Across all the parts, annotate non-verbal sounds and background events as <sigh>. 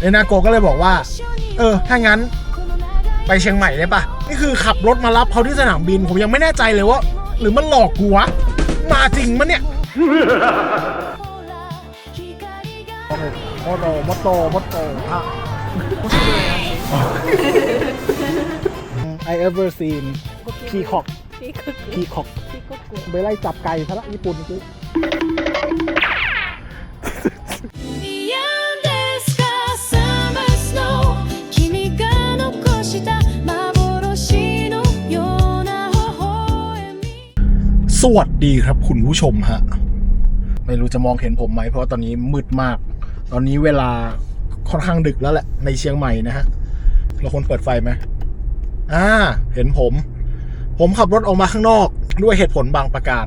เนนาโกก็เลยบอกว่า เออ ถ้างั้นไปเชียงใหม่ได้ปะนี่คือขับรถมารับเขาที่สนามบิน ผมยังไม่แน่ใจเลยว่า หรือมันหลอกกูวะ มาจริงมั้ยเนี่ยโมโตโมโตโมโตฮะไอเอ I ever seen peacock peacock ไปไล่จับไก่ซะละญี่ปุ่นกู สวัสดีครับคุณผู้ชมฮะ ไม่รู้จะมองเห็นผมไหมเพราะาตอนนี้มืดมาก ตอนนี้เวลาค่อนข้างดึกแล้วแหละ ในเชียงใหม่นะฮะ เราควรเปิดไฟไหมอ่า เห็นผม ผมขับรถออกมาข้างนอกด้วยเหตุผลบางประการ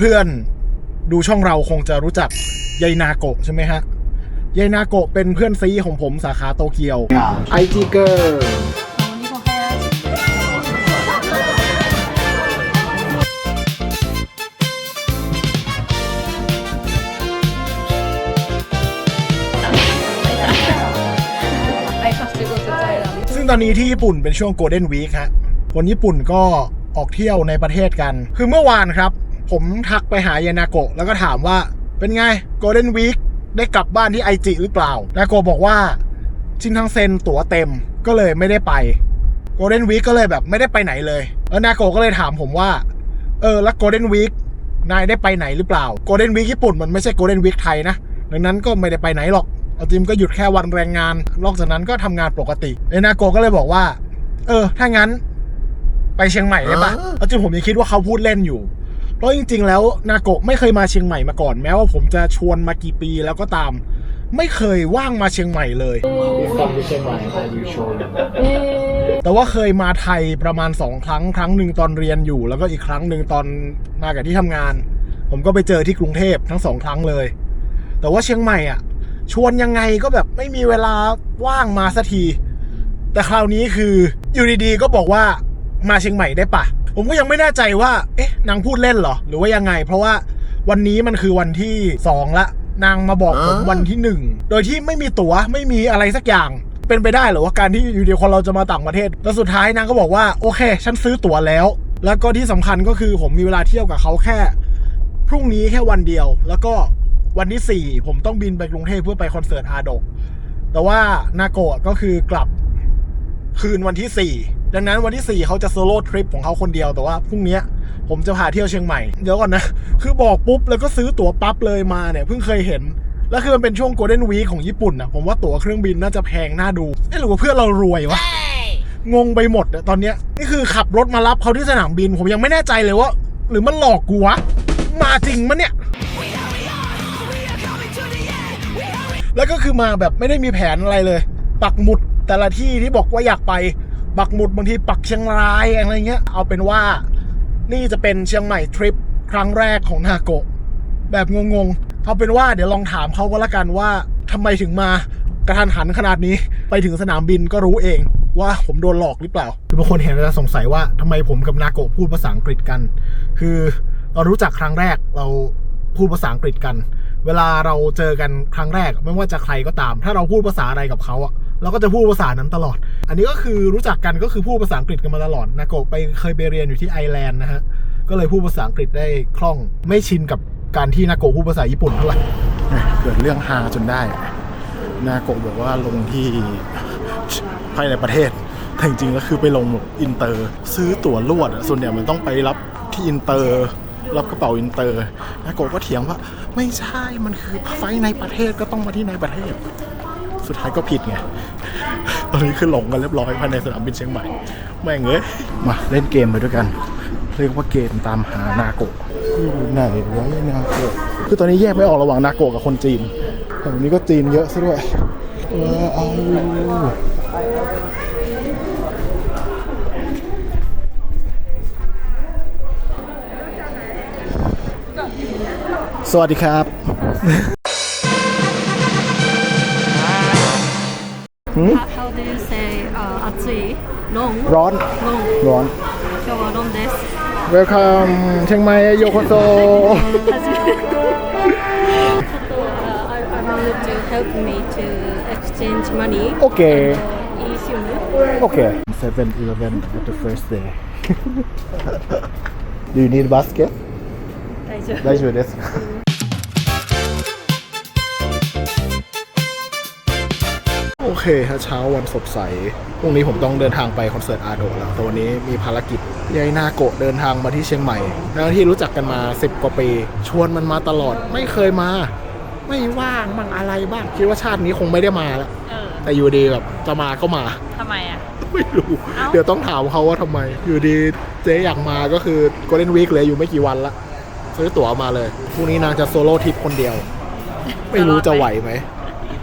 เพื่อนๆ ดูช่องเราคงจะรู้จักยายนาโกะใช่ไหมฮะยายนาโกะเป็นเพื่อนซีของผมสาขาโตเกียวไอจิเกอร์ ตอนนี้ที่ญี่ปุ่นเป็นช่วงโกลเด้นวีคฮะคนญี่ปุ่นก็ออกเที่ยวในประเทศกัน คือเมื่อวานครับ ผมทักไปหายานาโกะแล้วก็ถามว่าเป็นไงโกลเด้นวีคได้กลับบ้านที่ไอจิหรือเปล่า นาโกะบอกว่าชินทังเซนตั๋วเต็มก็เลยไม่ได้ไปโกลเด้นวีคก็เลยแบบไม่ได้ไปไหนเลยแล้วนาโกะก็เลยถามผมว่า เออแล้วโกลเด้นวีคนายได้ไปไหนหรือเปล่าโกลเด้นวีคญี่ปุ่นมันไม่ใช่โกลเด้นวีคไทยนะดังนั้นก็ไม่ได้ไปไหนหรอก อาจริมก็หยุดแค่วันแรงงานนอกจากนั้นก็ทำงานปกติเอนาโกะก็เลยบอกว่า เออ ถ้างั้น ไปเชียงใหม่ได้ปะเอาจริงผมยังคิดว่าเขาพูดเล่นอยู่เพราะจริง ๆ แล้วนาโกะไม่เคยมาเชียงใหม่มาก่อน แม้ว่าผมจะชวนมากี่ปีแล้วก็ตาม ไม่เคยว่างมาเชียงใหม่เลยแต่ว่าเคยมาไทยประมาณสองครั้งครั้งหนึ่งตอนเรียนอยู่ แล้วก็อีกครั้งหนึ่งตอนมากับที่ทำงาน ผมก็ไปเจอที่กรุงเทพทั้งสองครั้งเลย แต่ว่าเชียงใหม่อะ ชวนยังไงก็แบบไม่มีเวลาว่างมาสักที แต่คราวนี้คืออยู่ดีๆก็บอกว่ามาเชียงใหม่ได้ปะผมก็ยังไม่แน่ใจว่า เอ๊ะนางพูดเล่นเหรอ หรือว่ายังไง เพราะว่าวันนี้มันคือวันที่สองละนางมาบอกผมวันที่หนึ่งโดยที่ไม่มีตั๋วไม่มีอะไรสักอย่างเป็นไปได้เหรือว่าการที่อยู่ดีคนเราจะมาต่างประเทศ แล้วสุดท้ายนางก็บอกว่าโอเค ฉันซื้อตั๋วแล้ว แล้วก็ที่สำคัญก็คือผมมีเวลาเที่ยวกับเขาแค่ พรุ่งนี้แค่วันเดียว แล้วก็ วันที่สี่ผมต้องบินไปกรุงเทพเพื่อไปคอนเสิร์ตอาดก แต่ว่านาโกะก็คือกลับคืนวันที่ 4 ดังนั้นวันที่ 4 เขาจะโซโล่ทริปของเขาคนเดียวแต่ว่าพรุ่งนี้ผมจะพาเที่ยวเชียงใหม่ เดี๋ยวก่อนนะ คือบอกปุ๊บแล้วก็ซื้อตั๋วปั๊บเลยมาเนี่ยเพิ่งเคยเห็น แล้วคือมันเป็นช่วงโกลเด้นวีคของญี่ปุ่นนะผมว่าตั๋วเครื่องบินน่าจะแพงน่าดูเอ๊ะหรือว่าเพื่อนเรารวยวะงงไปหมดอะตอนเนี้ยนี่คือขับรถมารับเขาที่สนามบิน ผมยังไม่แน่ใจเลยว่า หรือมันหลอกกูวะมาจริงมั้ยเนี่ย แล้วก็คือมาแบบไม่ได้มีแผนอะไรเลย ปักหมุดแต่ละที่ที่บอกว่าอยากไป ปักหมุดบางทีปักเชียงรายอะไรเงี้ย เอาเป็นว่านี่จะเป็นเชียงใหม่ทริปครั้งแรกของนาโกะแบบงงๆ เอาเป็นว่าเดี๋ยวลองถามเขาก็แล้วกันว่าทำไมถึงมากระทันหันขนาดนี้ ไปถึงสนามบินก็รู้เองว่าผมโดนหลอกหรือเปล่า คือบางคนเห็นแล้วสงสัยว่าทำไมผมกับนาโกะพูดภาษาอังกฤษกัน คือเรารู้จักครั้งแรกเราพูดภาษาอังกฤษกัน เวลาเราเจอกันครั้งแรก ไม่ว่าจะใครก็ตาม ถ้าเราพูดภาษาอะไรกับเขาอะเราก็จะพูดภาษานั้นตลอด อันนี้ก็คือรู้จักกันก็คือพูดภาษาอังกฤษกันมาตลอดนาโกไปเคยไปเรียนอยู่ที่ไอร์แลนด์นะฮะ ก็เลยพูดภาษาอังกฤษได้คล่อง ไม่ชินกับการที่นาโกพูดภาษาญี่ปุ่นเท่าไหร่เกิดเรื่องฮาจนได้ นาโกบอกว่าลงที่ภายในประเทศ แต่จริงๆก็คือไปลงอินเตอร์ ซื้อตั๋วลวด ส่วนใหญ่มันต้องไปรับที่อินเตอร์ รับกระเป๋าอินเตอร์นาโกก็เถียงว่าไม่ใช่มันคือไฟในประเทศก็ต้องมาที่ในประเทศ สุดท้ายก็ผิดไงตอนนี้คือหลงกันเรียบร้อยภายในสนามบินเชียงใหม่แม่งเอ้ยมาเล่นเกมไปด้วยกัน เรียกว่าเกมตามหานาโกะอยู่ไหนวะนาโกะคือตอนนี้แยกไม่ออกระหว่างนาโกะกับคนจีนแต่วันนี้ก็จีนเยอะซะด้วยเออเอา สวัสดีครับ How do you say あ暑いロン ร้อน ロン ร้อน 今日はロンです Welcome เชียงใหม่โยโกโซ 初めてちょっと uh, I, I wanted <laughs> to help me to exchange money. โอเค Uh, eSIM. โอเค 7-Eleven at the first day <laughs> Do you need basket? 大丈夫。大丈夫ですโอเคฮะเช้าวันสดใส พรุ่งนี้ผมต้องเดินทางไปคอนเสิร์ตอาโดะแล้วแต่วันนี้มีภารกิจยายนาโกะเดินทางมาที่เชียงใหม่ทั้งที่รู้จักกันมา 10 กว่าปี ชวนมันมาตลอด ไม่เคยมา ไม่ว่างบ้างอะไรบ้าง คิดว่าชาตินี้คงไม่ได้มาแล้ว เออ แต่อยู่ดีแบบจะมาก็มา ทำไมอ่ะ ไม่รู้ เอ้า เดี๋ยวต้องถามเขาว่าทำไม อยู่ดีเจ๊อยากมาก็คือ Golden Week เหลยอยู่ไม่กี่วันละ ซื้อตั๋วมาเลย พรุ่งนี้นางจะโซโล่ทริปคนเดียว ไม่รู้จะไหวไหม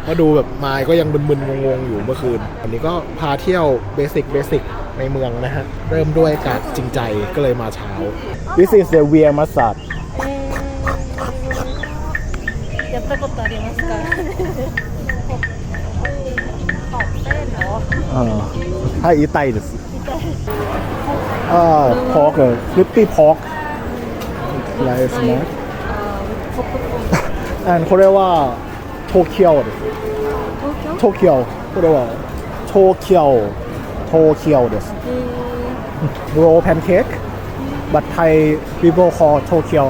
เพราะดูแบบมายก็ยังมึนๆ งงๆ อยู่เมื่อคืน วันนี้ก็พาเที่ยวเบสิกเบสิกในเมืองนะฮะ เริ่มด้วยการจริงใจก็เลยมาเช้า This is the Weir Massage やったことありますか。ขอบเส้นเหรอ อ่าให้อี ไลฟ์นะแอนเขาเรียกว่โตเกียวโตเกียวเขาเรียวโตเกียวโตเกียวเดโรลแพนเค้กบัตไทยบีโบคอโตเกียว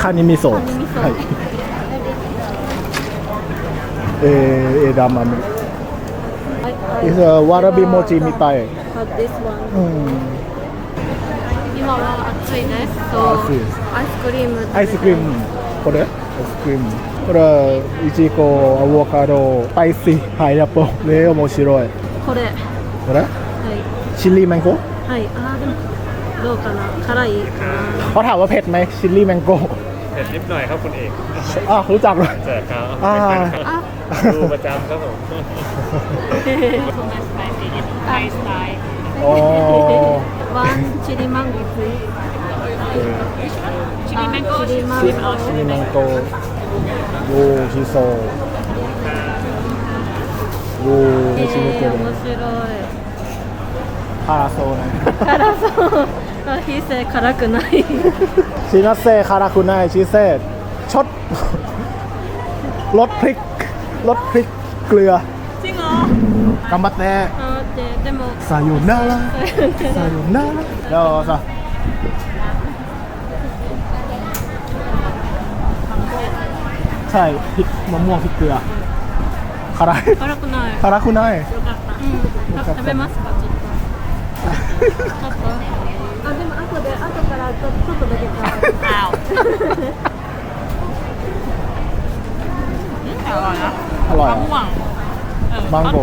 คานิมิโซะเอเอดามามิ is a warabi mochi mitai. But this one. Mm. 今は暑いです。そう。暑いですアイスクリーム。アイスクリームこれアイスクリームこれはいちごアボカドスパイシーパイナップルね面白いこれ。はこれい。ชิลลี่แมงโก้ はい。あーでもどうかな。辛いかな。 เขาถามว่าเผ็ดไหมชิลลี่แมงโก้ เผ็ดนิดหน่อยครับคุณเอก อ่ะรู้จักเลย เจอครับ อ่า あ。ดูประจำครับผม そんなスパ 어. one chili mango fruit. 그 Chili Uh, mango chili chili mango. mango. 시리망고 요시소 요えー、面시누케네白파라소네い。辛そう。あ、非生辛くない。시나세 카라쿠나이 시세 첫รสพริกรสพริกเกลือจริงเหรอกำบัดแน่ ででも。 ซาโยนาราซาโยนาราเดี๋ยวさใช่พริกมะม่วงพริกเกลือ辛い辛くない。辛くないうん。た食べますかちょっと。ちょっと。あでも後で後からちょちょっとだけ食べる。 อ้าวอืมแต่อร่อยนะ อร่อย มะม่วงเออ มังโก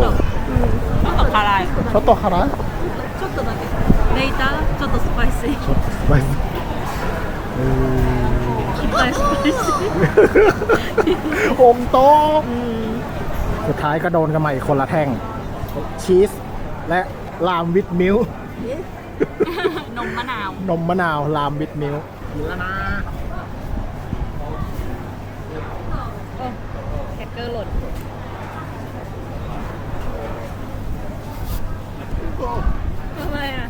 ちょっとคาราย ちょっと辛いちょっとだけ。レイターちょっとスパイシー。ちょっとスパイスういっぱいスパイシー。ーんผมโต うん。 สุดท้ายก็โดนกันใหม่คนละแท่ง ชีส และลามวิดมิลค์ นมมะนาว นมมะนาวลามวิดมิลค์กินแล้วนะ แคคเกอร์หล่น ทำไมอ่ะ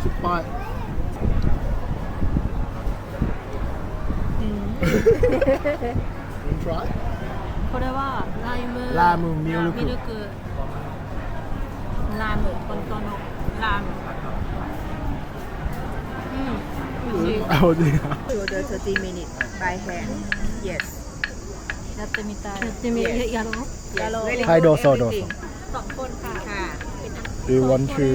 ชิปป้ายทราย これはライムラームミルクミルク ลาหมูคนโตโนลาหมู うん美味しい เอาจริงอะ order 30 minutes by hand. Yes. やってみたいやってみややろう Yes. Very はい good どうぞどうぞ everything. สองคนค่ะ ค่ะ Do you want to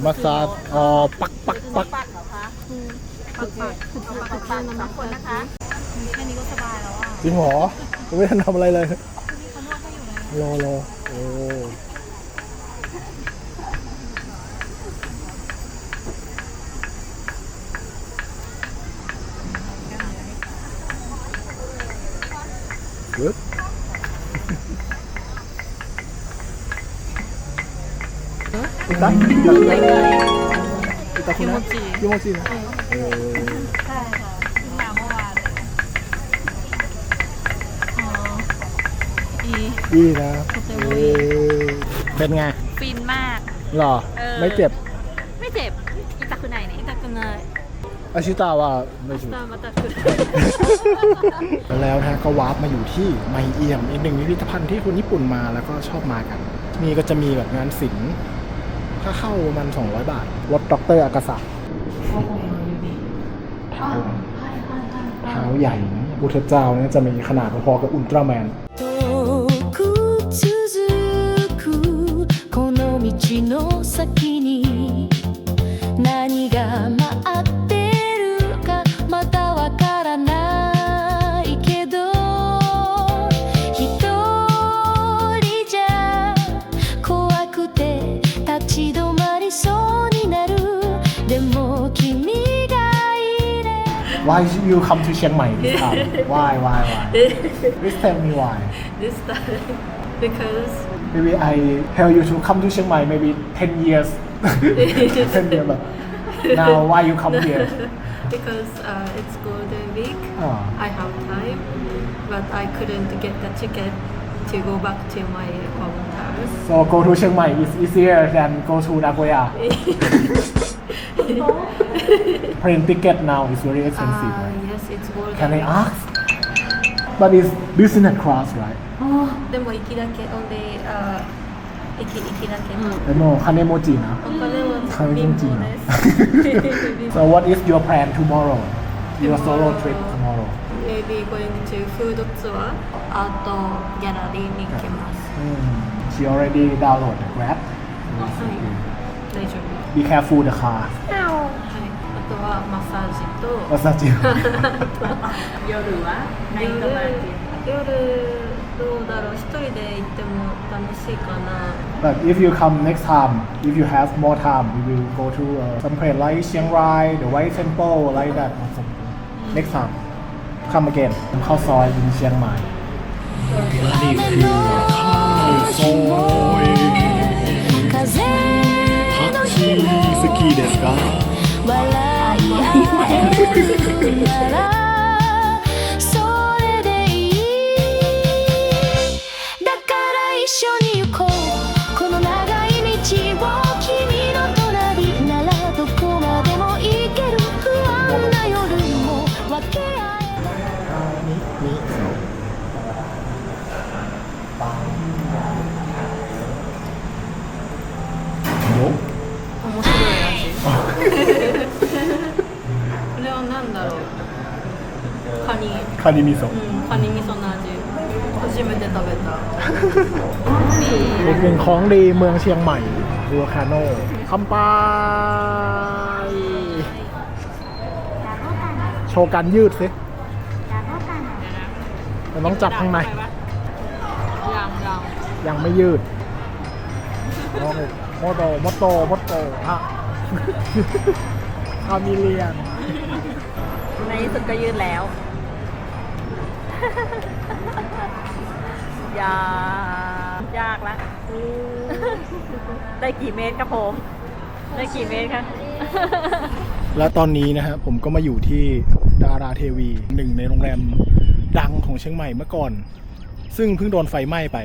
massage or ปักปักปักปักเหรอคะปักปักเอาปักปักปักสองคนนะคะแค่นี้ก็สบายแล้วอะจริงเหรอไม่ทันทำอะไรเลยรอรอโอ้เยอะ 이 따? 이따 이따 보 나? 유모 지. ดีนะเอ้ยเป็นไงฟินมาก หรอออ ไม่เจ็บ ไม่เจ็บอิตาคุไนเนี่ยอิตาคุไนอาชิตาว่าไม่เจ็ตามาตาคืแล้วนะฮะก็วาร์ปมาอยู่ที่ไมเอียมอีกหนึ่งพิพิธภัณฑ์ที่คนญี่ปุ่นมาแล้วก็ชอบมากัน นี่ก็จะมีแบบงานศิลป์ ค่าเข้าประมัน200 บาท รถด็อกเตอร์อากาศะเท้าเท้าใหญ่นะพุทธเจ้าเนี่ยจะมีขนาดพอๆกับอุลตร้าแมน Why you come to Chiang Mai this time? <laughs> why, why, why? Please tell me why. this time <laughs> because Maybe I tell you to come to Chiang Mai maybe 10 years. <laughs> 10 years. but Now why you come here? because uh, it's golden week. Oh. I have time, but I couldn't get the ticket to go back to my hometown So go to เชียงใหม่ is easier than go to Nagoya <laughs> Plane ticket now is very expensive uh, right? yes it's golden Can I week. ask But it's business class right でも行きだけ only あ行き行きだけ、でも金持ちなお金は金貧持ちな乏です So what is your plan tomorrow Your solo trip tomorrow maybe going to food tour あとギャラリーに行きます Hmm. She already download the Grab 大丈夫 Be careful the car はいあとはマッサージとマッサージ夜はナイ夜トマーケッ夜どうだろう一人で行っても楽しいかな But if you come next time, if you have more time, we will go to uh, some place like Chiang Rai, the White Temple, like that. คำเมเกนเข้าซอยยิงเชียงใหม่นี่คือข้าวซอยพักชีสกีเดสกา カニ คานิมิโซะ うんカニ味噌の味初めて食べた อีกหนึ่งของดีเมืองเชียงใหม่วัวคาโน่คำปาย โชว์การยืดสิมันต้องจับข้างใน ยังยัง ยังไม่ยืดโอ้โหโมโตโมโตโมโตฮะ คามิเลียน ในที่สุดก็ยืดแล้ว อ ย่ายากละได้กี่เมตรครับผม ได้กี่เมตรคะและตอนนี้นะฮะผมก็มาอยู่ที่ดาราเทวีหนึ่งในโรงแรมดังของเชียงใหม่เมื่อก่อน ซึ่งเพิ่งโดนไฟไหม้ไป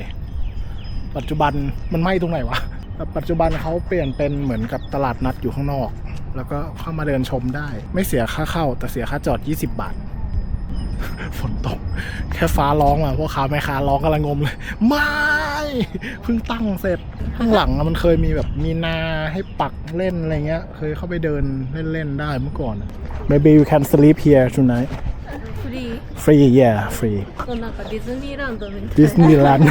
ปัจจุบันมันไหม้ตรงไหนวะแต่ปัจจุบันเขาเปลี่ยนเป็นเหมือนกับตลาดนัดอยู่ข้างนอก แล้วก็เข้ามาเดินชมได้ ไม่เสียค่าเข้าแต่เสียค่าจอด 20 บาท ฝนตก แค่ฟ้าร้องมาพวกค้าแม่ค้าร้องกำลังงมเลย ไม่เพิ่งตั้งเสร็จ ข้างหลังอะมันเคยมีแบบมีนาให้ปักเล่นอะไรเงี้ย เคยเข้าไปเดินเล่น ๆ ได้เมื่อก่อนอะ Maybe you can sleep here tonight フリー free yeah free なんかディズニーランドみたい ดิสนีย์แลนด์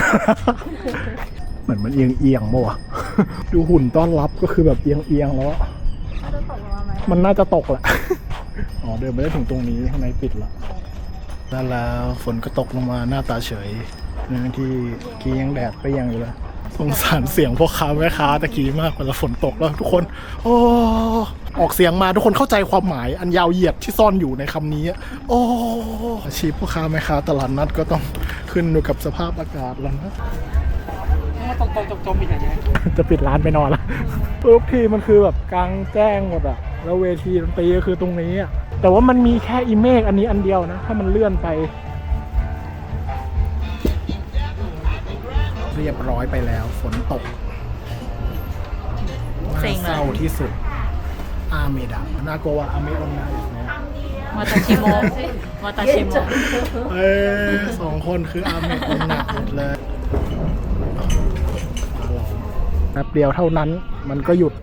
เหมือนมันเอียงเอียงๆมั้วะ ดูหุ่นต้อนรับก็คือแบบเอียงเอียงๆแล้วอะมันน่าจะตกแหละ อ๋อเดินไปได้ถึงตรงนี้ข้างในปิดละ นั่นแล้วฝนก็ตกลงมาหน้าตาเฉยทั้งที่กี้ยังแดดไปยังอยู่เลยสงสารเสียงพ่อค้าแม่ค้าตะกี้มากเวลาฝนตกแล้วทุกคน โอ้ออกเสียงมาทุกคนเข้าใจความหมายอันยาวเหยียดที่ซ่อนอยู่ในคำนี้อะโอ้อาชีพพ่อค้าแม่ค้าตลาดนัดก็ต้องขึ้นอยู่กับสภาพอากาศแล้วนะจะปิดร้านไปนอนละทุกทีมันคือแบบกลางแจ้งหมดอะแล้วเวทีดนตรีก็คือตรงนี้อะ แต่ว่ามันมีแค่อีเมกอันนี้อันเดียวนะ ถ้ามันเลื่อนไป เรียบร้อยไปแล้วฝนตกน่าเซ็งเลยศร้าที่สุด อาเมดะน่ากลัวว่าอาเมดอนนาอีกแล้มาตาชิโมะมาตาชิโมะเอ้สองคนคืออาเมดอนนาหมดเลยมาลแป๊บเดียวเท่านั้น มันก็หยุด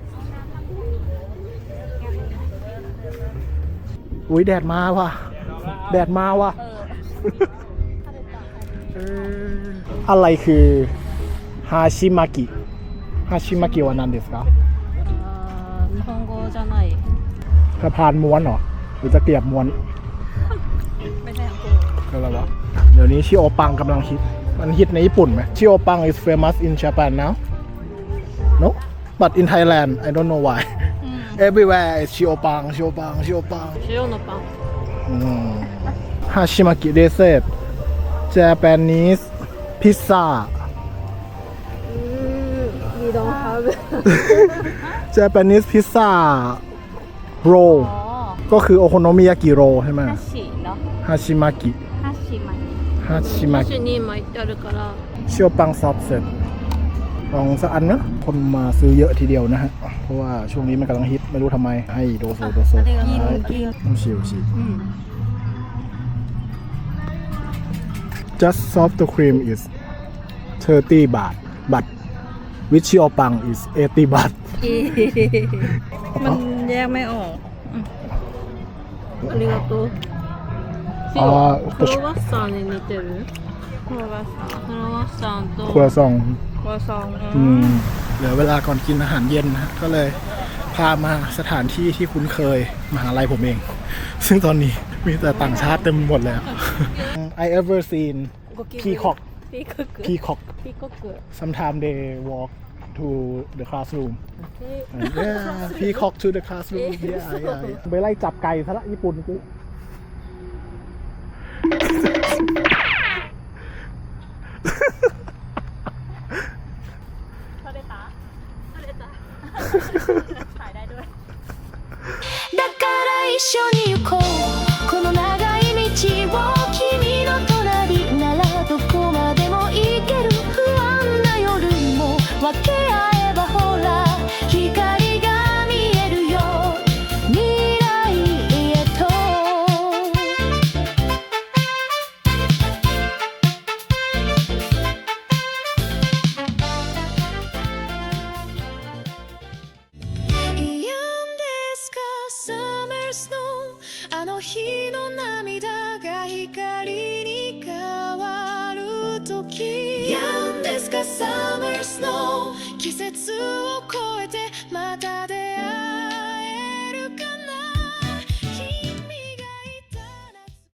อุ้ยแดดมาว่ะ แดดมาว่ะเอออะไรคือฮาชิมากิฮาชิมากิวานันเดสครับ あー日本語じゃない สะพานม้วนเหรอ หรือจะเกียบม้วน ไม่ใช่ของกู ก็แล้ววะเดี๋ยวนี้ชิโอปังกำลังฮิต มันฮิตในญี่ปุ่นไหมชิโอปัง is famous in Japan now no but in Thailand I don't know why everywhere is ชิโอปังชิโอปังชิโอปัง 塩のパンฮาชิมากิเดเซต Japanese pizza うーん we don't have Japanese pizza roll อ๋อ ก็คือโอโคโนมิยากิโรใช่ไหม ฮัชชิเนาะ ฮาชิมากิ ฮัชชิมัน ฮาชิมากิ 箸に巻いてあるから เชียวปังซอฟเสร็จ ลองสักอันนะคนมาซื้อเยอะทีเดียวนะฮะ เพราะว่าช่วงนี้มันกำลังฮิตไม่รู้ทำไมให้โดโซโดโซกินกินต้องชิวชิว just soft cream is 30 baht but with c h i o p a n g is 80บาทมันแยกไม่ออกอันนี้ก็ตัวอ่าครัวซองในนี้เจอครัวซคองตัว ครัวซองอืมเหลือเวลาก่อนกินอาหารเย็นนะก็เลยพามาสถานที่ที่คุ้นเคยมหาลัยผมเอง ซึ่งตอนนี้มีแต่ต่างชาติเต็มหมดแล้ว I ever seen peacock พี่ก็ก peacock พี่ก็เกิด sometime they walk to the classroom พี่ yeah peacock to the classroom yeah yeah yeah ไปไล่จับไก่ซะละญี่ปุ่นกู